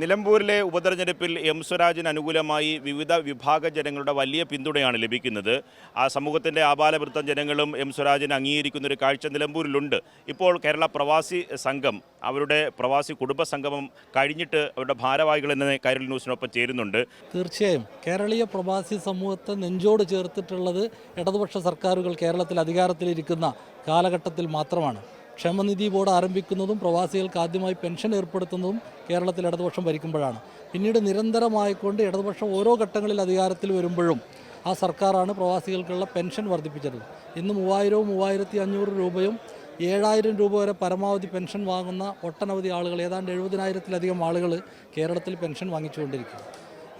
നിലമ്പൂരിലെ ഉപതെരഞ്ഞെടുപ്പിൽ എം സ്വരാജിന് അനുകൂലമായി വിവിധ വിഭാഗ ജനങ്ങളുടെ വലിയ പിന്തുണയാണ് ലഭിക്കുന്നത്. ആ സമൂഹത്തിന്റെ ആപാലവൃത്തം ജനങ്ങളും എം സ്വരാജിനെ അംഗീകരിക്കുന്ന ഒരു കാഴ്ച നിലമ്പൂരിലുണ്ട്. ഇപ്പോൾ കേരള പ്രവാസി സംഘം അവരുടെ പ്രവാസി കുടുംബ സംഗമം കഴിഞ്ഞിട്ട് അവരുടെ ഭാരവാഹികൾ എന്ന കൈരളി ന്യൂസിനൊപ്പം ചേരുന്നുണ്ട്. തീർച്ചയായും. കേരളീയ പ്രവാസി സമൂഹത്തെ നെഞ്ചോട് ചേർത്തിട്ടുള്ളത് ഇടതുപക്ഷ സർക്കാരുകൾ കേരളത്തിൽ അധികാരത്തിലിരിക്കുന്ന കാലഘട്ടത്തിൽ മാത്രമാണ്. ക്ഷേമനിധി ബോർഡ് ആരംഭിക്കുന്നതും പ്രവാസികൾക്ക് ആദ്യമായി പെൻഷൻ ഏർപ്പെടുത്തുന്നതും കേരളത്തിൽ ഇടതുപക്ഷം ഭരിക്കുമ്പോഴാണ്. പിന്നീട് നിരന്തരമായിക്കൊണ്ട് ഇടതുപക്ഷം ഓരോ ഘട്ടങ്ങളിൽ അധികാരത്തിൽ വരുമ്പോഴും ആ സർക്കാരാണ് പ്രവാസികൾക്കുള്ള പെൻഷൻ വർദ്ധിപ്പിച്ചത്. ഇന്ന് മൂവായിരവും മൂവായിരത്തി അഞ്ഞൂറ് രൂപയും ഏഴായിരം രൂപ വരെ പരമാവധി പെൻഷൻ വാങ്ങുന്ന ഒട്ടനവധി ആളുകൾ ഏതാണ്ട് എഴുപതിനായിരത്തിലധികം ആളുകൾ കേരളത്തിൽ പെൻഷൻ വാങ്ങിച്ചുകൊണ്ടിരിക്കുന്നു.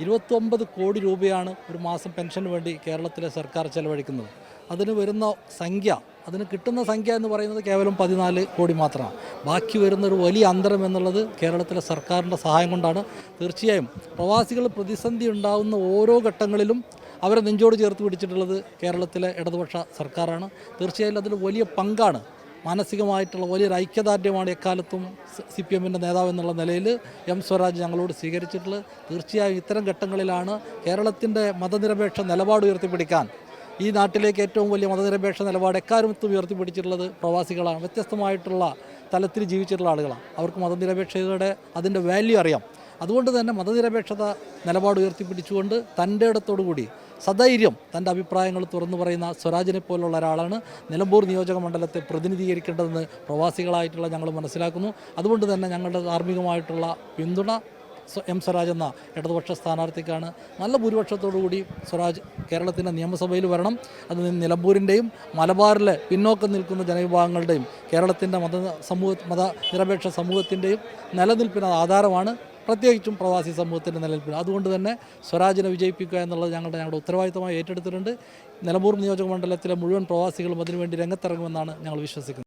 ഇരുപത്തൊമ്പത് കോടി രൂപയാണ് ഒരു മാസം പെൻഷന് വേണ്ടി കേരളത്തിലെ സർക്കാർ ചെലവഴിക്കുന്നത്. അതിന് വരുന്ന സംഖ്യ അതിന് കിട്ടുന്ന സംഖ്യ എന്ന് പറയുന്നത് കേവലം പതിനാല് കോടി മാത്രമാണ്. ബാക്കി വരുന്ന ഒരു വലിയ അന്തരം എന്നുള്ളത് കേരളത്തിലെ സർക്കാരിന്റെ സഹായം കൊണ്ടാണ്. തീർച്ചയായും പ്രവാസികൾ പ്രതിസന്ധി ഉണ്ടാകുന്ന ഓരോ ഘട്ടങ്ങളിലും അവരെ നെഞ്ചോട് ചേർത്ത് പിടിച്ചിട്ടുള്ളത് കേരളത്തിലെ ഇടതുപക്ഷ സർക്കാരാണ്. തീർച്ചയായും അതിൽ വലിയ പങ്കാണ്. മാനസികമായിട്ടുള്ള വലിയൊരു ഐക്യദാർഢ്യമാണ് എക്കാലത്തും സി പി എമ്മിന്റെ നേതാവ് എന്നുള്ള നിലയിൽ എം സ്വരാജ് ഞങ്ങളോട് സ്വീകരിച്ചിട്ടുള്ളത്. തീർച്ചയായും ഇത്തരം ഘട്ടങ്ങളിലാണ് കേരളത്തിന്റെ മതനിരപേക്ഷ നിലപാട് ഉയർത്തിപ്പിടിക്കാൻ ഈ നാട്ടിലേക്ക് ഏറ്റവും വലിയ മതനിരപേക്ഷ നിലപാട് എക്കാലത്തും ഉയർത്തിപ്പിടിച്ചിട്ടുള്ളത് പ്രവാസികളാണ്. വ്യത്യസ്തമായിട്ടുള്ള തലത്തിൽ ജീവിച്ചിട്ടുള്ള ആളുകളാണ്. അവർക്ക് മതനിരപേക്ഷതയുടെ അതിന്റെ വാല്യൂ അറിയാം. അതുകൊണ്ട് തന്നെ മതനിരപേക്ഷത നിലപാട് ഉയർത്തിപ്പിടിച്ചുകൊണ്ട് തന്റെ ഇടത്തോടുകൂടി സധൈര്യം തന്റെ അഭിപ്രായങ്ങൾ തുറന്നു പറയുന്ന സ്വരാജിനെ പോലുള്ള ഒരാളാണ് നിലമ്പൂർ നിയോജക മണ്ഡലത്തെ പ്രതിനിധീകരിക്കേണ്ടതെന്ന് പ്രവാസികളായിട്ടുള്ള ഞങ്ങൾ മനസ്സിലാക്കുന്നു. അതുകൊണ്ട് തന്നെ ഞങ്ങളുടെ ധാർമ്മികമായിട്ടുള്ള പിന്തുണ എം സ്വരാജ് എന്ന ഇടതുപക്ഷ സ്ഥാനാർത്ഥിക്കാണ്. നല്ല ഭൂരിപക്ഷത്തോടുകൂടി സ്വരാജ് കേരളത്തിന്റെ നിയമസഭയിൽ വരണം. അത് നിലമ്പൂരിന്റെയും മലബാറിലെ പിന്നോക്കം നിൽക്കുന്ന ജനവിഭാഗങ്ങളുടെയും കേരളത്തിന്റെ മത സമൂഹ മതനിരപേക്ഷ സമൂഹത്തിന്റെയും നിലനിൽപ്പിന് ആധാരമാണ്. പ്രത്യേകിച്ചും പ്രവാസി സമൂഹത്തിന്റെ നിലനിൽപ്പിന്. അതുകൊണ്ട് തന്നെ സ്വരാജിനെ വിജയിപ്പിക്കുക എന്നുള്ളത് ഞങ്ങളുടെ ഞങ്ങളുടെ ഉത്തരവാദിത്തമായി ഏറ്റെടുത്തിട്ടുണ്ട്. നിലമ്പൂർ നിയോജക മണ്ഡലത്തിലെ മുഴുവൻ പ്രവാസികളും അതിനുവേണ്ടി രംഗത്തിറങ്ങുമെന്നാണ് ഞങ്ങൾ വിശ്വസിക്കുന്നത്.